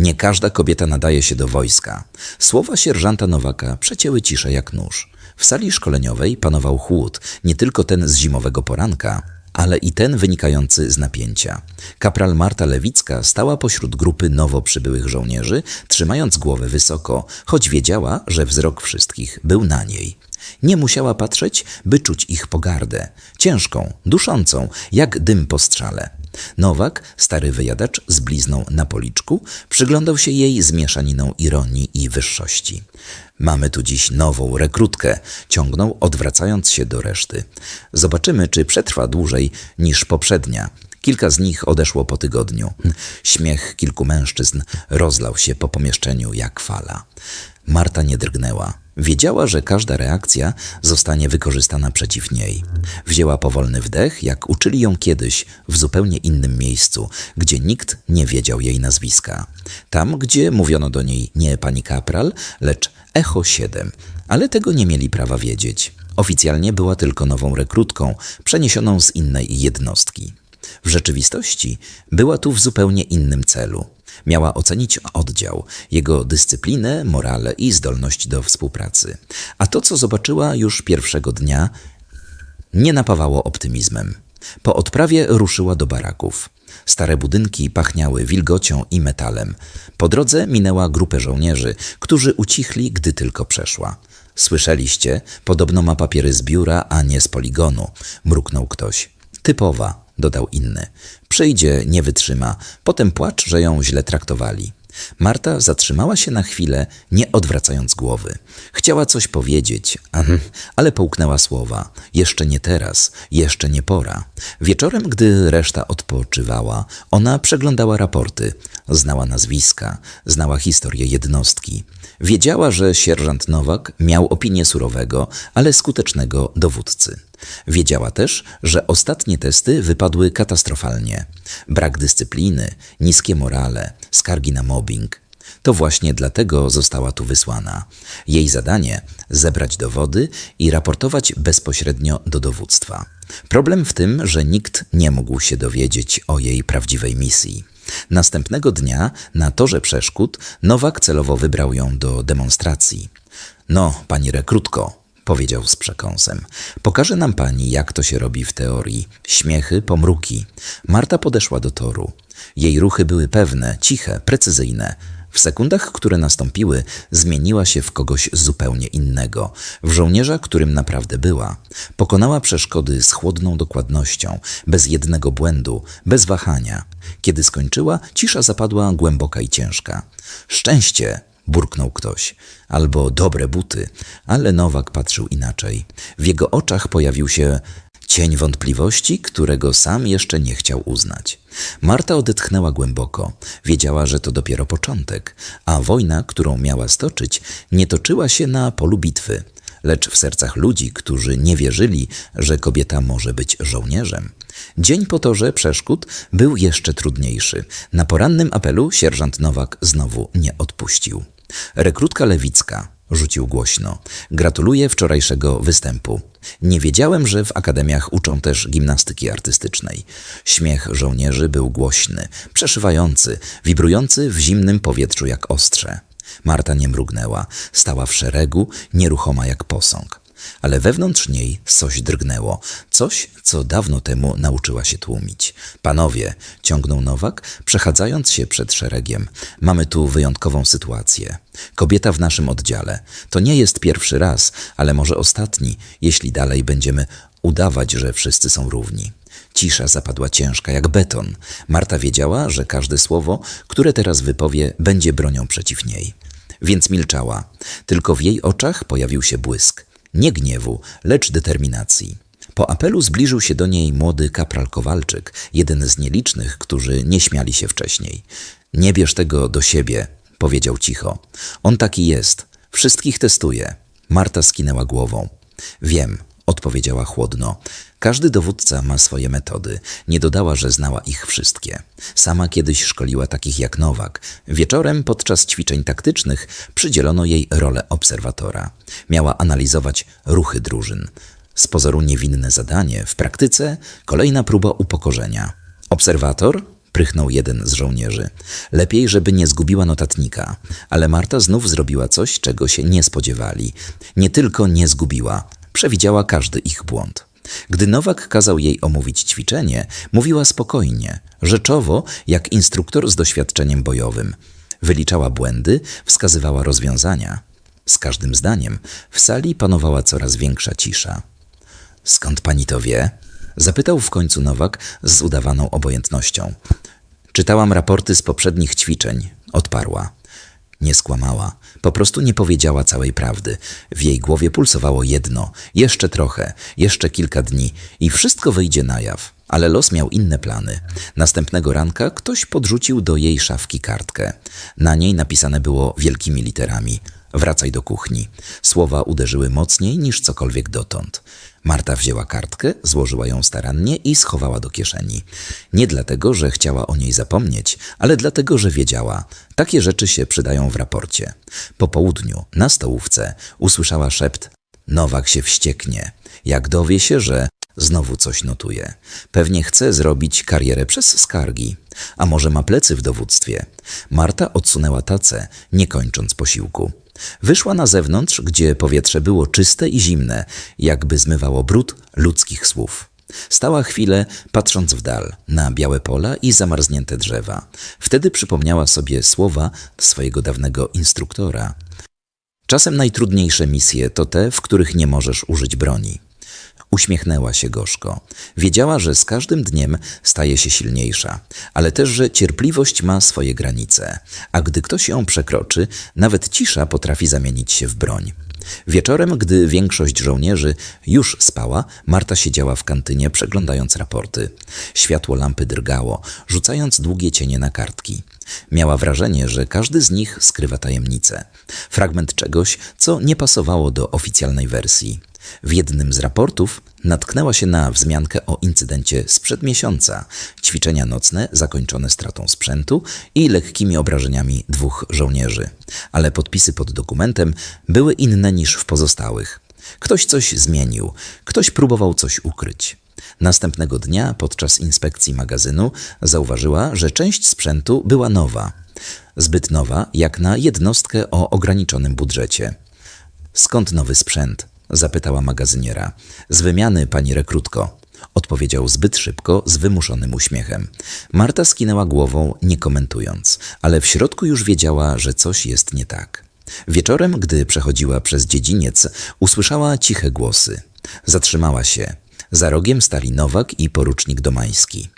Nie każda kobieta nadaje się do wojska. Słowa sierżanta Nowaka przecięły ciszę jak nóż. W sali szkoleniowej panował chłód, nie tylko ten z zimowego poranka, ale i ten wynikający z napięcia. Kapral Marta Lewicka stała pośród grupy nowo przybyłych żołnierzy, trzymając głowę wysoko, choć wiedziała, że wzrok wszystkich był na niej. Nie musiała patrzeć, by czuć ich pogardę, ciężką, duszącą, jak dym po strzale. Nowak, stary wyjadacz z blizną na policzku, przyglądał się jej z mieszaniną ironii i wyższości. Mamy tu dziś nową rekrutkę, ciągnął, odwracając się do reszty. Zobaczymy, czy przetrwa dłużej niż poprzednia. Kilka z nich odeszło po tygodniu. Śmiech kilku mężczyzn rozlał się po pomieszczeniu jak fala. Marta nie drgnęła. Wiedziała, że każda reakcja zostanie wykorzystana przeciw niej. Wzięła powolny wdech, jak uczyli ją kiedyś w zupełnie innym miejscu, gdzie nikt nie wiedział jej nazwiska. Tam, gdzie mówiono do niej nie pani kapral, lecz Echo 7, ale tego nie mieli prawa wiedzieć. Oficjalnie była tylko nową rekrutką, przeniesioną z innej jednostki. W rzeczywistości była tu w zupełnie innym celu. Miała ocenić oddział, jego dyscyplinę, morale i zdolność do współpracy. A to, co zobaczyła już pierwszego dnia, nie napawało optymizmem. Po odprawie ruszyła do baraków. Stare budynki pachniały wilgocią i metalem. Po drodze minęła grupę żołnierzy, którzy ucichli, gdy tylko przeszła. Słyszeliście? Podobno ma papiery z biura, a nie z poligonu. Mruknął ktoś. Typowa, dodał inny. Przyjdzie, nie wytrzyma, potem płacz, że ją źle traktowali. Marta zatrzymała się na chwilę, nie odwracając głowy. Chciała coś powiedzieć, ale połknęła słowa. Jeszcze nie teraz, jeszcze nie pora. Wieczorem, gdy reszta odpoczywała, ona przeglądała raporty. Znała nazwiska, znała historię jednostki. Wiedziała, że sierżant Nowak miał opinię surowego, ale skutecznego dowódcy. Wiedziała też, że ostatnie testy wypadły katastrofalnie. Brak dyscypliny, niskie morale, skargi na mobbing. To właśnie dlatego została tu wysłana. Jej zadanie zebrać dowody i raportować bezpośrednio do dowództwa. Problem w tym, że nikt nie mógł się dowiedzieć o jej prawdziwej misji. Następnego dnia na torze przeszkód Nowak celowo wybrał ją do demonstracji. No, pani rekrutko, powiedział z przekąsem. Pokaże nam pani, jak to się robi w teorii. Śmiechy, pomruki. Marta podeszła do toru. Jej ruchy były pewne, ciche, precyzyjne. W sekundach, które nastąpiły, zmieniła się w kogoś zupełnie innego, w żołnierza, którym naprawdę była. Pokonała przeszkody z chłodną dokładnością, bez jednego błędu, bez wahania. Kiedy skończyła, cisza zapadła głęboka i ciężka. Szczęście! burknął ktoś. Albo dobre buty, ale Nowak patrzył inaczej. W jego oczach pojawił się cień wątpliwości, którego sam jeszcze nie chciał uznać. Marta odetchnęła głęboko. Wiedziała, że to dopiero początek, a wojna, którą miała stoczyć, nie toczyła się na polu bitwy, lecz w sercach ludzi, którzy nie wierzyli, że kobieta może być żołnierzem. Dzień po torze przeszkód był jeszcze trudniejszy. Na porannym apelu sierżant Nowak znowu nie odpuścił. Rekrutka Lewicka rzucił głośno. Gratuluję wczorajszego występu. Nie wiedziałem, że w akademiach uczą też gimnastyki artystycznej. Śmiech żołnierzy był głośny, przeszywający, wibrujący w zimnym powietrzu jak ostrze. Marta nie mrugnęła, stała w szeregu, nieruchoma jak posąg ale wewnątrz niej coś drgnęło, coś, co dawno temu nauczyła się tłumić. Panowie, ciągnął Nowak, przechadzając się przed szeregiem, mamy tu wyjątkową sytuację. Kobieta w naszym oddziale. To nie jest pierwszy raz, ale może ostatni, jeśli dalej będziemy udawać, że wszyscy są równi. Cisza zapadła ciężka jak beton. Marta wiedziała, że każde słowo, które teraz wypowie, będzie bronią przeciw niej. Więc milczała. Tylko w jej oczach pojawił się błysk. Nie gniewu, lecz determinacji. Po apelu zbliżył się do niej młody kapral Kowalczyk, jeden z nielicznych, którzy nie śmiali się wcześniej. Nie bierz tego do siebie, powiedział cicho. On taki jest. Wszystkich testuje. Marta skinęła głową. Wiem, odpowiedziała chłodno. Każdy dowódca ma swoje metody. Nie dodała, że znała ich wszystkie. Sama kiedyś szkoliła takich jak Nowak. Wieczorem podczas ćwiczeń taktycznych przydzielono jej rolę obserwatora. Miała analizować ruchy drużyn. Z pozoru niewinne zadanie, w praktyce kolejna próba upokorzenia. Obserwator? Prychnął jeden z żołnierzy. Lepiej, żeby nie zgubiła notatnika. Ale Marta znów zrobiła coś, czego się nie spodziewali. Nie tylko nie zgubiła, przewidziała każdy ich błąd. Gdy Nowak kazał jej omówić ćwiczenie, mówiła spokojnie, rzeczowo, jak instruktor z doświadczeniem bojowym. Wyliczała błędy, wskazywała rozwiązania. Z każdym zdaniem w sali panowała coraz większa cisza. Skąd pani to wie? Zapytał w końcu Nowak z udawaną obojętnością. Czytałam raporty z poprzednich ćwiczeń, odparła. Nie skłamała, po prostu nie powiedziała całej prawdy. W jej głowie pulsowało jedno: jeszcze trochę, jeszcze kilka dni i wszystko wyjdzie na jaw. Ale los miał inne plany. Następnego ranka ktoś podrzucił do jej szafki kartkę. Na niej napisane było wielkimi literami: Wracaj do kuchni. Słowa uderzyły mocniej niż cokolwiek dotąd. Marta wzięła kartkę, złożyła ją starannie i schowała do kieszeni. Nie dlatego, że chciała o niej zapomnieć, ale dlatego, że wiedziała, takie rzeczy się przydają w raporcie. Po południu, na stołówce, usłyszała szept Nowak się wścieknie, jak dowie się, że znowu coś notuje. Pewnie chce zrobić karierę przez skargi, a może ma plecy w dowództwie. Marta odsunęła tacę, nie kończąc posiłku. Wyszła na zewnątrz, gdzie powietrze było czyste i zimne, jakby zmywało brud ludzkich słów. Stała chwilę, patrząc w dal, na białe pola i zamarznięte drzewa. Wtedy przypomniała sobie słowa swojego dawnego instruktora. Czasem najtrudniejsze misje to te, w których nie możesz użyć broni. Uśmiechnęła się gorzko. Wiedziała, że z każdym dniem staje się silniejsza, ale też, że cierpliwość ma swoje granice, a gdy ktoś ją przekroczy, nawet cisza potrafi zamienić się w broń. Wieczorem, gdy większość żołnierzy już spała, Marta siedziała w kantynie przeglądając raporty. Światło lampy drgało, rzucając długie cienie na kartki. Miała wrażenie, że każdy z nich skrywa tajemnicę. Fragment czegoś, co nie pasowało do oficjalnej wersji. W jednym z raportów natknęła się na wzmiankę o incydencie sprzed miesiąca, ćwiczenia nocne zakończone stratą sprzętu i lekkimi obrażeniami dwóch żołnierzy. Ale podpisy pod dokumentem były inne niż w pozostałych. Ktoś coś zmienił, ktoś próbował coś ukryć. Następnego dnia podczas inspekcji magazynu zauważyła, że część sprzętu była nowa. Zbyt nowa jak na jednostkę o ograniczonym budżecie. Skąd nowy sprzęt? zapytała magazyniera. Z wymiany, pani rekrutko. Odpowiedział zbyt szybko, z wymuszonym uśmiechem. Marta skinęła głową, nie komentując, ale w środku już wiedziała, że coś jest nie tak. Wieczorem, gdy przechodziła przez dziedziniec, usłyszała ciche głosy. Zatrzymała się. Za rogiem stali Nowak i porucznik Domański.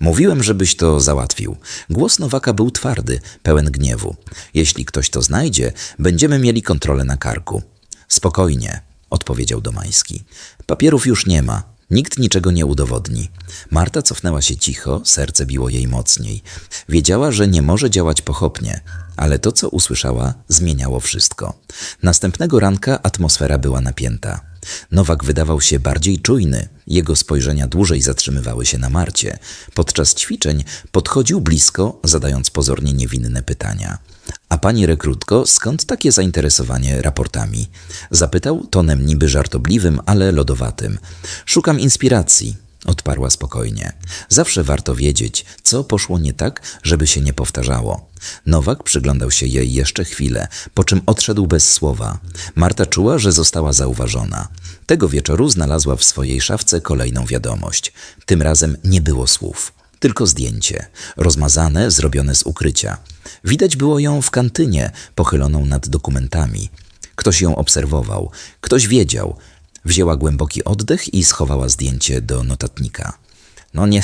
Mówiłem, żebyś to załatwił. Głos Nowaka był twardy, pełen gniewu. Jeśli ktoś to znajdzie, będziemy mieli kontrolę na karku. Spokojnie, odpowiedział Domański. Papierów już nie ma. Nikt niczego nie udowodni. Marta cofnęła się cicho, serce biło jej mocniej. Wiedziała, że nie może działać pochopnie, ale to, co usłyszała, zmieniało wszystko. Następnego ranka atmosfera była napięta. Nowak wydawał się bardziej czujny, jego spojrzenia dłużej zatrzymywały się na Marcie. Podczas ćwiczeń podchodził blisko, zadając pozornie niewinne pytania. A pani rekrutko, skąd takie zainteresowanie raportami? Zapytał tonem niby żartobliwym, ale lodowatym. Szukam inspiracji, odparła spokojnie. Zawsze warto wiedzieć, co poszło nie tak, żeby się nie powtarzało. Nowak przyglądał się jej jeszcze chwilę, po czym odszedł bez słowa. Marta czuła, że została zauważona. Tego wieczoru znalazła w swojej szafce kolejną wiadomość. Tym razem nie było słów. Tylko zdjęcie, rozmazane, zrobione z ukrycia. Widać było ją w kantynie, pochyloną nad dokumentami. Ktoś ją obserwował, ktoś wiedział. Wzięła głęboki oddech i schowała zdjęcie do notatnika. No nie,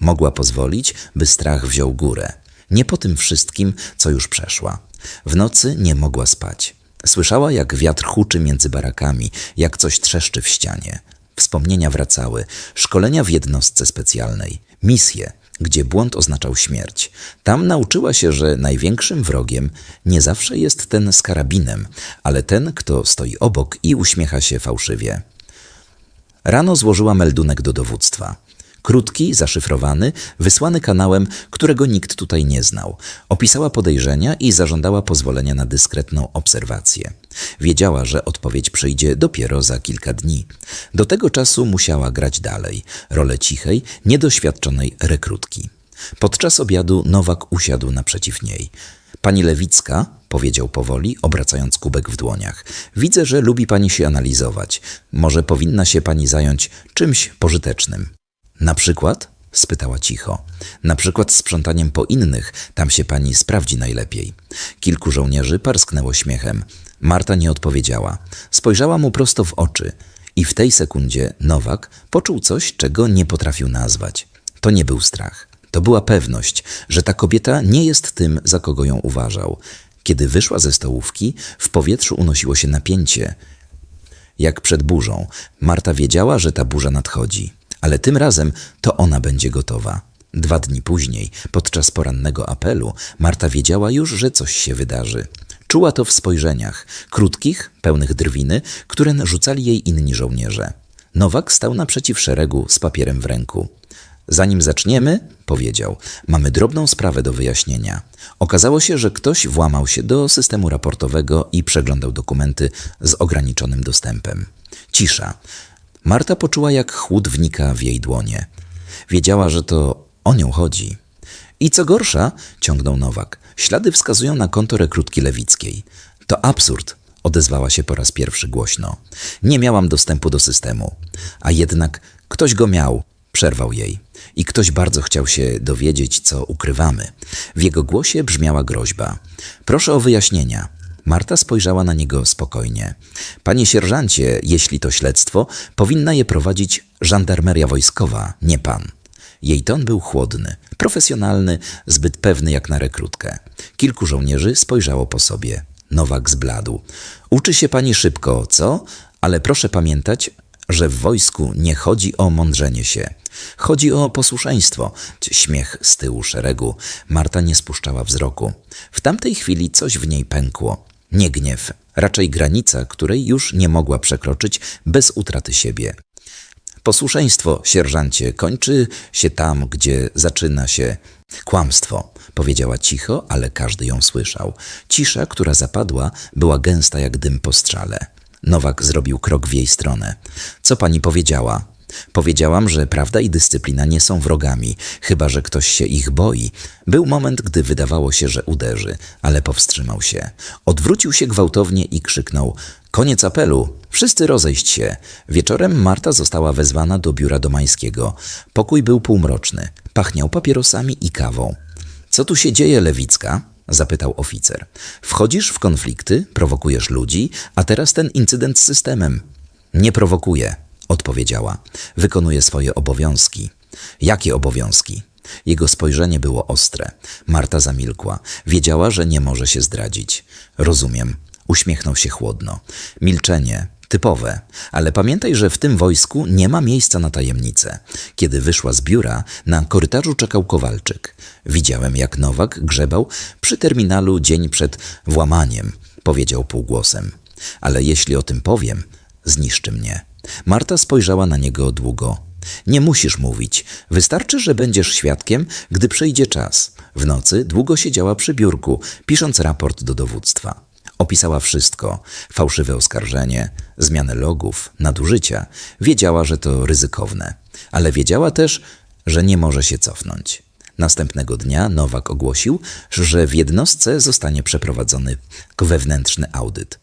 mogła pozwolić, by strach wziął górę. Nie po tym wszystkim, co już przeszła. W nocy nie mogła spać. Słyszała, jak wiatr huczy między barakami, jak coś trzeszczy w ścianie. Wspomnienia wracały, szkolenia w jednostce specjalnej, misje, gdzie błąd oznaczał śmierć. Tam nauczyła się, że największym wrogiem nie zawsze jest ten z karabinem, ale ten, kto stoi obok i uśmiecha się fałszywie. Rano złożyła meldunek do dowództwa. Krótki, zaszyfrowany, wysłany kanałem, którego nikt tutaj nie znał. Opisała podejrzenia i zażądała pozwolenia na dyskretną obserwację. Wiedziała, że odpowiedź przyjdzie dopiero za kilka dni. Do tego czasu musiała grać dalej rolę cichej, niedoświadczonej rekrutki. Podczas obiadu Nowak usiadł naprzeciw niej. Pani Lewicka, powiedział powoli, obracając kubek w dłoniach. Widzę, że lubi pani się analizować. Może powinna się pani zająć czymś pożytecznym. Na przykład? spytała cicho. Na przykład sprzątaniem po innych, tam się pani sprawdzi najlepiej. Kilku żołnierzy parsknęło śmiechem. Marta nie odpowiedziała. Spojrzała mu prosto w oczy i w tej sekundzie Nowak poczuł coś, czego nie potrafił nazwać. To nie był strach. To była pewność, że ta kobieta nie jest tym, za kogo ją uważał. Kiedy wyszła ze stołówki, w powietrzu unosiło się napięcie. Jak przed burzą, Marta wiedziała, że ta burza nadchodzi, ale tym razem to ona będzie gotowa. Dwa dni później, podczas porannego apelu, Marta wiedziała już, że coś się wydarzy. Czuła to w spojrzeniach, krótkich, pełnych drwiny, które rzucali jej inni żołnierze. Nowak stał naprzeciw szeregu z papierem w ręku. Zanim zaczniemy, powiedział, mamy drobną sprawę do wyjaśnienia. Okazało się, że ktoś włamał się do systemu raportowego i przeglądał dokumenty z ograniczonym dostępem. Cisza. Marta poczuła, jak chłód wnika w jej dłonie. Wiedziała, że to o nią chodzi. I co gorsza, ciągnął Nowak, ślady wskazują na konto rekrutki lewickiej. To absurd, odezwała się po raz pierwszy głośno. Nie miałam dostępu do systemu. A jednak ktoś go miał, przerwał jej. I ktoś bardzo chciał się dowiedzieć, co ukrywamy. W jego głosie brzmiała groźba. Proszę o wyjaśnienia. Marta spojrzała na niego spokojnie. Panie sierżancie, jeśli to śledztwo, powinna je prowadzić żandarmeria wojskowa, nie pan. Jej ton był chłodny, profesjonalny, zbyt pewny jak na rekrutkę. Kilku żołnierzy spojrzało po sobie. Nowak zbladł. Uczy się pani szybko, co? Ale proszę pamiętać, że w wojsku nie chodzi o mądrzenie się. Chodzi o posłuszeństwo. Śmiech z tyłu szeregu. Marta nie spuszczała wzroku. W tamtej chwili coś w niej pękło. Nie gniew, raczej granica, której już nie mogła przekroczyć bez utraty siebie. Posłuszeństwo, sierżancie, kończy się tam, gdzie zaczyna się kłamstwo, powiedziała cicho, ale każdy ją słyszał. Cisza, która zapadła, była gęsta jak dym po strzale. Nowak zrobił krok w jej stronę. Co pani powiedziała? Powiedziałam, że prawda i dyscyplina nie są wrogami, chyba że ktoś się ich boi. Był moment, gdy wydawało się, że uderzy, ale powstrzymał się. Odwrócił się gwałtownie i krzyknął: Koniec apelu! Wszyscy rozejść się. Wieczorem Marta została wezwana do biura domańskiego. Pokój był półmroczny. Pachniał papierosami i kawą. Co tu się dzieje, Lewicka? Zapytał oficer. Wchodzisz w konflikty, prowokujesz ludzi, a teraz ten incydent z systemem. Nie prowokuję, odpowiedziała. Wykonuję swoje obowiązki. Jakie obowiązki? Jego spojrzenie było ostre. Marta zamilkła. Wiedziała, że nie może się zdradzić. Rozumiem. Uśmiechnął się chłodno. Milczenie. Typowe, ale pamiętaj, że w tym wojsku nie ma miejsca na tajemnicę. Kiedy wyszła z biura, na korytarzu czekał Kowalczyk. Widziałem, jak Nowak grzebał przy terminalu dzień przed włamaniem, powiedział półgłosem. Ale jeśli o tym powiem, zniszczy mnie. Marta spojrzała na niego długo. Nie musisz mówić. Wystarczy, że będziesz świadkiem, gdy przyjdzie czas. W nocy długo siedziała przy biurku, pisząc raport do dowództwa. Opisała wszystko: fałszywe oskarżenie, zmianę logów, nadużycia. Wiedziała, że to ryzykowne, ale wiedziała też, że nie może się cofnąć. Następnego dnia Nowak ogłosił, że w jednostce zostanie przeprowadzony wewnętrzny audyt.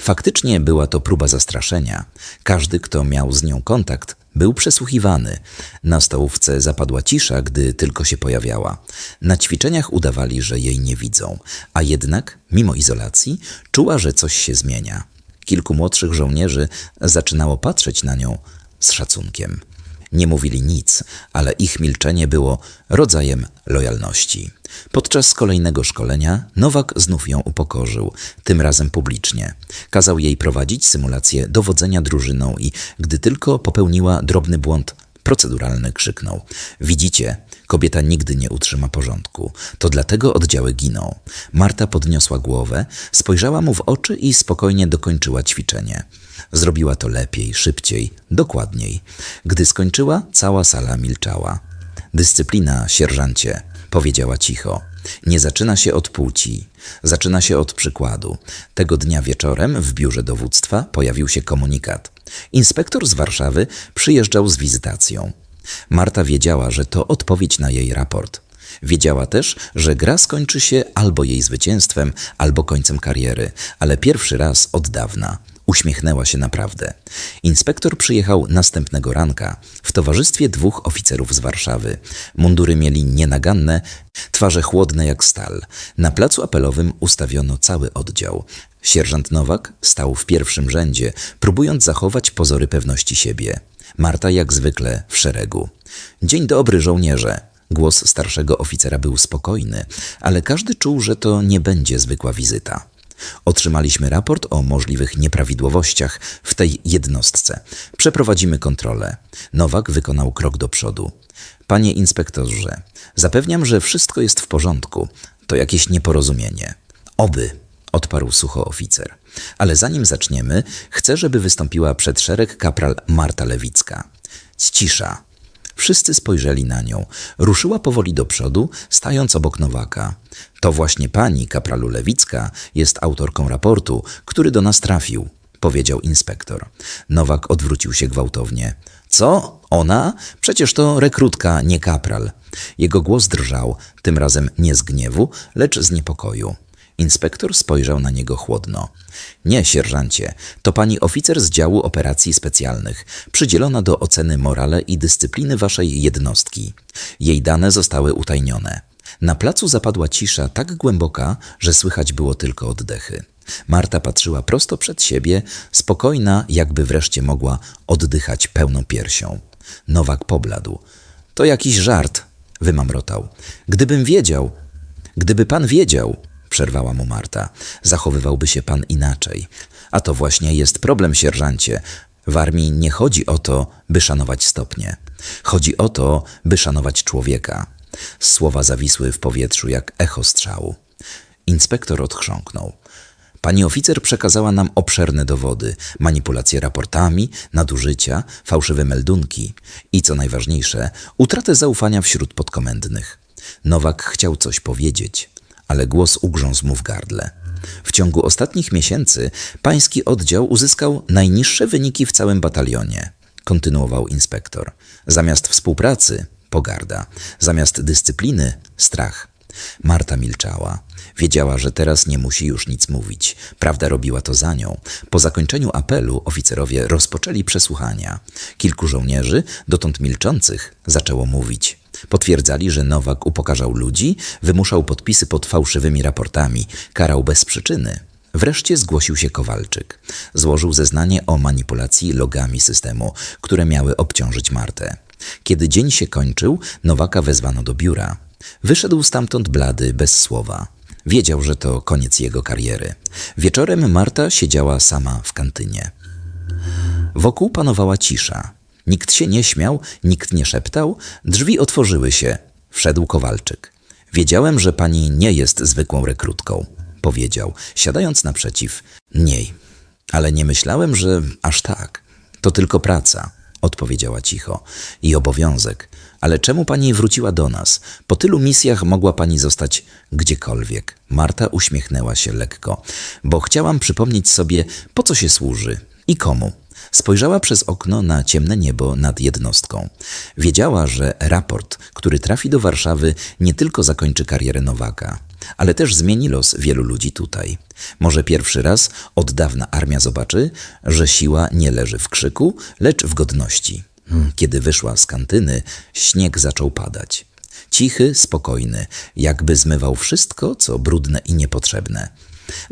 Faktycznie była to próba zastraszenia. Każdy, kto miał z nią kontakt, był przesłuchiwany. Na stołówce zapadła cisza, gdy tylko się pojawiała. Na ćwiczeniach udawali, że jej nie widzą, a jednak, mimo izolacji, czuła, że coś się zmienia. Kilku młodszych żołnierzy zaczynało patrzeć na nią z szacunkiem. Nie mówili nic, ale ich milczenie było rodzajem lojalności. Podczas kolejnego szkolenia Nowak znów ją upokorzył, tym razem publicznie. Kazał jej prowadzić symulację dowodzenia drużyną i gdy tylko popełniła drobny błąd proceduralny, krzyknął: Widzicie, kobieta nigdy nie utrzyma porządku. To dlatego oddziały giną. Marta podniosła głowę, spojrzała mu w oczy i spokojnie dokończyła ćwiczenie. Zrobiła to lepiej, szybciej, dokładniej. Gdy skończyła, cała sala milczała. Dyscyplina, sierżancie, powiedziała cicho. Nie zaczyna się od płci, zaczyna się od przykładu. Tego dnia wieczorem w biurze dowództwa pojawił się komunikat. Inspektor z Warszawy przyjeżdżał z wizytacją. Marta wiedziała, że to odpowiedź na jej raport. Wiedziała też, że gra skończy się albo jej zwycięstwem, albo końcem kariery, ale pierwszy raz od dawna. Uśmiechnęła się naprawdę. Inspektor przyjechał następnego ranka w towarzystwie dwóch oficerów z Warszawy. Mundury mieli nienaganne, twarze chłodne jak stal. Na placu apelowym ustawiono cały oddział. Sierżant Nowak stał w pierwszym rzędzie, próbując zachować pozory pewności siebie. Marta jak zwykle w szeregu. Dzień dobry, żołnierze. Głos starszego oficera był spokojny, ale każdy czuł, że to nie będzie zwykła wizyta. Otrzymaliśmy raport o możliwych nieprawidłowościach w tej jednostce. Przeprowadzimy kontrolę. Nowak wykonał krok do przodu. Panie inspektorze, zapewniam, że wszystko jest w porządku. To jakieś nieporozumienie. Oby, odparł sucho oficer. Ale zanim zaczniemy, chcę, żeby wystąpiła przed szereg kapral Marta Lewicka. Cisza. Wszyscy spojrzeli na nią. Ruszyła powoli do przodu, stając obok Nowaka. To właśnie pani, kapralu Lewicka, jest autorką raportu, który do nas trafił, powiedział inspektor. Nowak odwrócił się gwałtownie. Co? Ona? Przecież to rekrutka, nie kapral. Jego głos drżał, tym razem nie z gniewu, lecz z niepokoju. Inspektor spojrzał na niego chłodno. Nie, sierżancie, to pani oficer z działu operacji specjalnych, przydzielona do oceny morale i dyscypliny waszej jednostki. Jej dane zostały utajnione. Na placu zapadła cisza tak głęboka, że słychać było tylko oddechy. Marta patrzyła prosto przed siebie, spokojna, jakby wreszcie mogła oddychać pełną piersią. Nowak pobladł. To jakiś żart, wymamrotał. Gdybym wiedział, gdyby pan wiedział, przerwała mu Marta, zachowywałby się pan inaczej. A to właśnie jest problem, sierżancie. W armii nie chodzi o to, by szanować stopnie. Chodzi o to, by szanować człowieka. Słowa zawisły w powietrzu jak echo strzału. Inspektor odchrząknął. Pani oficer przekazała nam obszerne dowody, manipulacje raportami, nadużycia, fałszywe meldunki i, co najważniejsze, utratę zaufania wśród podkomendnych. Nowak chciał coś powiedzieć, ale głos ugrzązł mu w gardle. W ciągu ostatnich miesięcy pański oddział uzyskał najniższe wyniki w całym batalionie, kontynuował inspektor. Zamiast współpracy pogarda, zamiast dyscypliny strach. Marta milczała. Wiedziała, że teraz nie musi już nic mówić. Prawda robiła to za nią. Po zakończeniu apelu oficerowie rozpoczęli przesłuchania. Kilku żołnierzy, dotąd milczących, zaczęło mówić. Potwierdzali, że Nowak upokarzał ludzi, wymuszał podpisy pod fałszywymi raportami, karał bez przyczyny. Wreszcie zgłosił się Kowalczyk. Złożył zeznanie o manipulacji logami systemu, które miały obciążyć Martę. Kiedy dzień się kończył, Nowaka wezwano do biura. Wyszedł stamtąd blady, bez słowa. Wiedział, że to koniec jego kariery. Wieczorem Marta siedziała sama w kantynie. Wokół panowała cisza. Nikt się nie śmiał, nikt nie szeptał, drzwi otworzyły się. Wszedł Kowalczyk. Wiedziałem, że pani nie jest zwykłą rekrutką, powiedział, siadając naprzeciw niej. Ale nie myślałem, że aż tak. To tylko praca, odpowiedziała cicho. I obowiązek. Ale czemu pani wróciła do nas? Po tylu misjach mogła pani zostać gdziekolwiek. Marta uśmiechnęła się lekko, bo chciałam przypomnieć sobie, po co się służy i komu. Spojrzała przez okno na ciemne niebo nad jednostką. Wiedziała, że raport, który trafi do Warszawy, nie tylko zakończy karierę Nowaka, ale też zmieni los wielu ludzi tutaj. Może pierwszy raz od dawna armia zobaczy, że siła nie leży w krzyku, lecz w godności. Kiedy wyszła z kantyny, śnieg zaczął padać. Cichy, spokojny, jakby zmywał wszystko, co brudne i niepotrzebne.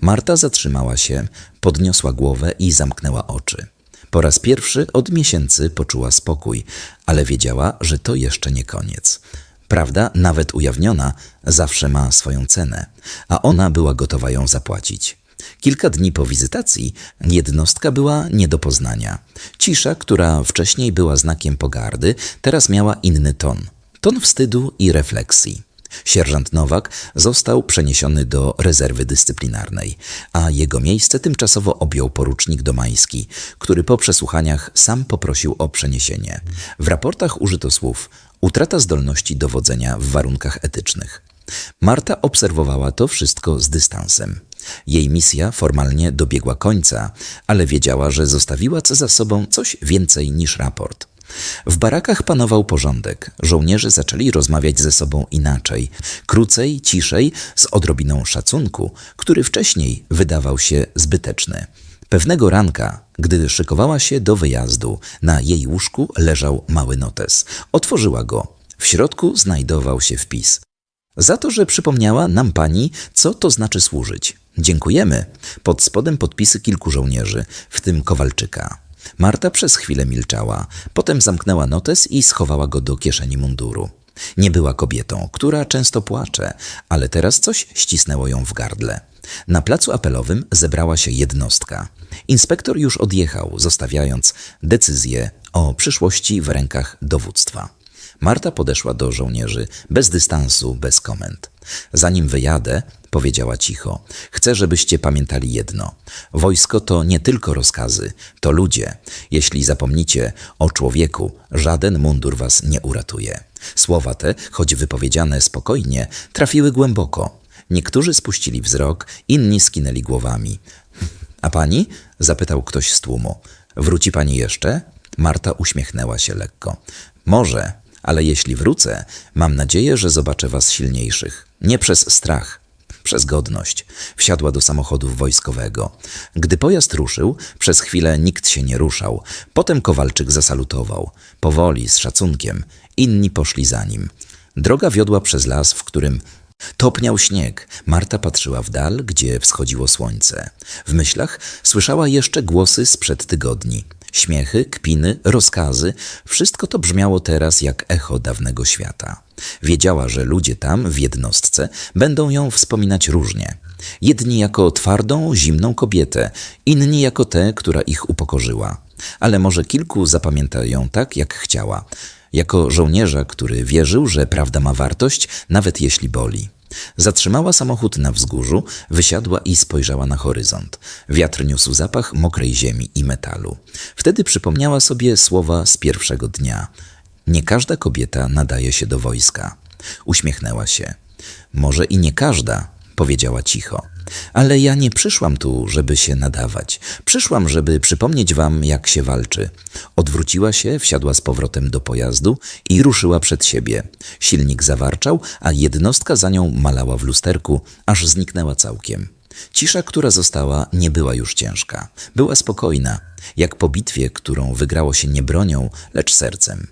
Marta zatrzymała się, podniosła głowę i zamknęła oczy. Po raz pierwszy od miesięcy poczuła spokój, ale wiedziała, że to jeszcze nie koniec. Prawda, nawet ujawniona, zawsze ma swoją cenę, a ona była gotowa ją zapłacić. Kilka dni po wizytacji jednostka była nie do poznania. Cisza, która wcześniej była znakiem pogardy, teraz miała inny ton. Ton wstydu i refleksji. Sierżant Nowak został przeniesiony do rezerwy dyscyplinarnej, a jego miejsce tymczasowo objął porucznik Domański, który po przesłuchaniach sam poprosił o przeniesienie. W raportach użyto słów utrata zdolności dowodzenia w warunkach etycznych. Marta obserwowała to wszystko z dystansem. Jej misja formalnie dobiegła końca, ale wiedziała, że zostawiła za sobą coś więcej niż raport. W barakach panował porządek. Żołnierze zaczęli rozmawiać ze sobą inaczej, krócej, ciszej, z odrobiną szacunku, który wcześniej wydawał się zbyteczny. Pewnego ranka, gdy szykowała się do wyjazdu, na jej łóżku leżał mały notes. Otworzyła go. W środku znajdował się wpis. Za to, że przypomniała nam pani, co to znaczy służyć. Dziękujemy. Pod spodem podpisy kilku żołnierzy, w tym Kowalczyka. Marta przez chwilę milczała, potem zamknęła notes i schowała go do kieszeni munduru. Nie była kobietą, która często płacze, ale teraz coś ścisnęło ją w gardle. Na placu apelowym zebrała się jednostka. Inspektor już odjechał, zostawiając decyzję o przyszłości w rękach dowództwa. Marta podeszła do żołnierzy, bez dystansu, bez komend. Zanim wyjadę, powiedziała cicho, chcę, żebyście pamiętali jedno. Wojsko to nie tylko rozkazy, to ludzie. Jeśli zapomnicie o człowieku, żaden mundur was nie uratuje. Słowa te, choć wypowiedziane spokojnie, trafiły głęboko. Niektórzy spuścili wzrok, inni skinęli głowami. A pani? zapytał ktoś z tłumu. Wróci pani jeszcze? Marta uśmiechnęła się lekko. Może, ale jeśli wrócę, mam nadzieję, że zobaczę was silniejszych. Nie przez strach, przez godność. Wsiadła do samochodu wojskowego. Gdy pojazd ruszył, przez chwilę nikt się nie ruszał. Potem Kowalczyk zasalutował. Powoli, z szacunkiem. Inni poszli za nim. Droga wiodła przez las, w którym Topniał śnieg. Marta patrzyła w dal, gdzie wschodziło słońce. W myślach słyszała jeszcze głosy sprzed tygodni. Śmiechy, kpiny, rozkazy wszystko to brzmiało teraz jak echo dawnego świata. Wiedziała, że ludzie tam, w jednostce, będą ją wspominać różnie. Jedni jako twardą, zimną kobietę, inni jako tę, która ich upokorzyła. Ale może kilku zapamięta ją tak, jak chciała jako żołnierza, który wierzył, że prawda ma wartość, nawet jeśli boli. Zatrzymała samochód na wzgórzu, wysiadła i spojrzała na horyzont. Wiatr niósł zapach mokrej ziemi i metalu. Wtedy przypomniała sobie słowa z pierwszego dnia. Nie każda kobieta nadaje się do wojska. Uśmiechnęła się. Może i nie każda, powiedziała cicho. Ale ja nie przyszłam tu, żeby się nadawać. Przyszłam, żeby przypomnieć wam, jak się walczy. Odwróciła się, wsiadła z powrotem do pojazdu i ruszyła przed siebie. Silnik zawarczał, a jednostka za nią malała w lusterku, aż zniknęła całkiem. Cisza, która została, nie była już ciężka. Była spokojna, jak po bitwie, którą wygrało się nie bronią, lecz sercem.